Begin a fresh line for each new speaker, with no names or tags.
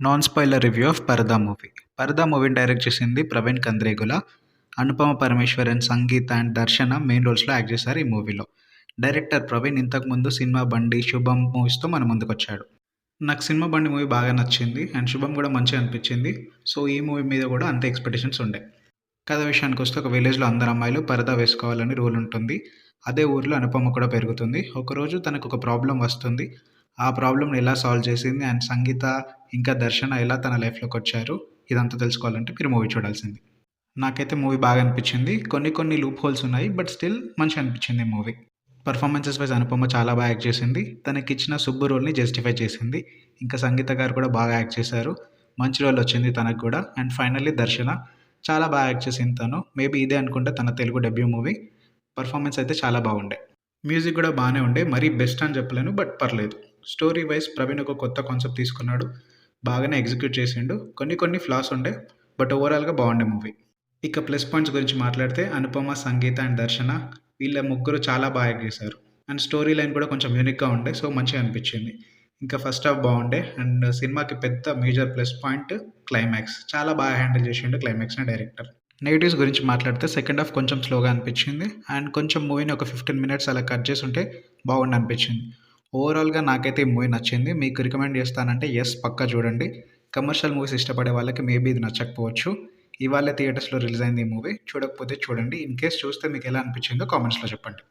Non spoiler review of Parada movie Parada మూవీని direct చేసింది Praveen Kandregula Anupama Parameswaran Sangeetha and Darshana main రోల్స్లో act చేశారు ఈ మూవీలో డైరెక్టర్ ప్రవీణ్ ఇంతకుముందు సినిమా బండి శుభం మూవీస్తో మన ముందుకు వచ్చాడు. నాకు సినిమా బండి మూవీ బాగా నచ్చింది అండ్ శుభం కూడా మంచిగా అనిపించింది. సో ఈ మూవీ మీద కూడా అంత ఎక్స్పెక్టేషన్స్ ఉండే. కథ విషయానికి వస్తే ఒక విలేజ్లో అందరు అమ్మాయిలు పరదా వేసుకోవాలని రూల్ ఉంటుంది. అదే ఊర్లో అనుపమ కూడా పెరుగుతుంది. ఒకరోజు తనకు ఒక ప్రాబ్లం వస్తుంది. ఆ ప్రాబ్లమ్ని ఎలా సాల్వ్ చేసింది? అండ్ సంగీత ఇంకా దర్శన ఎలా తన లైఫ్లోకి వచ్చారు ఇదంతా తెలుసుకోవాలంటే మీరు మూవీ చూడాల్సింది. నాకైతే మూవీ బాగా అనిపించింది. కొన్ని కొన్ని లూప్ హోల్స్ ఉన్నాయి బట్ స్టిల్ మంచిగా అనిపించింది మూవీ. పర్ఫార్మెన్సెస్ వైజ్ అనుపమ చాలా బాగా యాక్ట్ చేసింది. తనకి ఇచ్చిన సుబ్బు రోల్ని జస్టిఫై చేసింది. ఇంకా సంగీత గారు కూడా బాగా యాక్ట్ చేశారు. మంచి రోల్ వచ్చింది తనకు కూడా. అండ్ ఫైనల్లీ దర్శన చాలా బాగా యాక్ట్ చేసింది తను. మేబీ ఇదే అనుకుంటే తన తెలుగు డెబ్యూ మూవీ. పర్ఫార్మెన్స్ అయితే చాలా బాగుండే. మ్యూజిక్ కూడా బాగానే ఉండే. మరీ బెస్ట్ అని చెప్పలేను బట్ పర్లేదు. స్టోరీ వైజ్ ప్రవీణ్ ఒక కొత్త కాన్సెప్ట్ తీసుకున్నాడు. బాగానే ఎగ్జిక్యూట్ చేసిండు. కొన్ని కొన్ని ఫ్లాస్ ఉండే బట్ ఓవరాల్గా బాగుండే మూవీ ఇక ప్లస్ పాయింట్స్ గురించి మాట్లాడితే అనుపమ సంగీత అండ్ దర్శన వీళ్ళ ముగ్గురు చాలా బాగా యాక్ట్ చేశారు. అండ్ స్టోరీ లైన్ కూడా కొంచెం యూనిక్గా ఉండే సో మంచిగా అనిపించింది. ఇంకా ఫస్ట్ హాఫ్ బాగుండే అండ్ సినిమాకి పెద్ద మేజర్ ప్లస్ పాయింట్ క్లైమాక్స్ చాలా బాగా హ్యాండిల్ చేసిండు క్లైమాక్స్ని డైరెక్టర్ నెగిటివ్స్ గురించి మాట్లాడితే సెకండ్ హాఫ్ కొంచెం స్లోగా అనిపించింది. అండ్ కొంచెం మూవీని ఒక ఫిఫ్టీన్ మినిట్స్ అలా కట్ చేసి ఉంటే బాగుండి అనిపించింది. ఓవరాల్గా నాకైతే ఈ మూవీ నచ్చింది. మీకు రికమెండ్ చేస్తానంటే ఎస్ పక్కా చూడండి. కమర్షియల్ మూవీస్ ఇష్టపడే వాళ్ళకి మేబీ ఇది నచ్చకపోవచ్చు. ఇవాళ థియేటర్స్లో రిలీజ్ అయింది ఈ మూవీ చూడకపోతే చూడండి. ఇన్ కేస్ చూస్తే మీకు ఎలా అనిపించిందో కామెంట్స్లో చెప్పండి.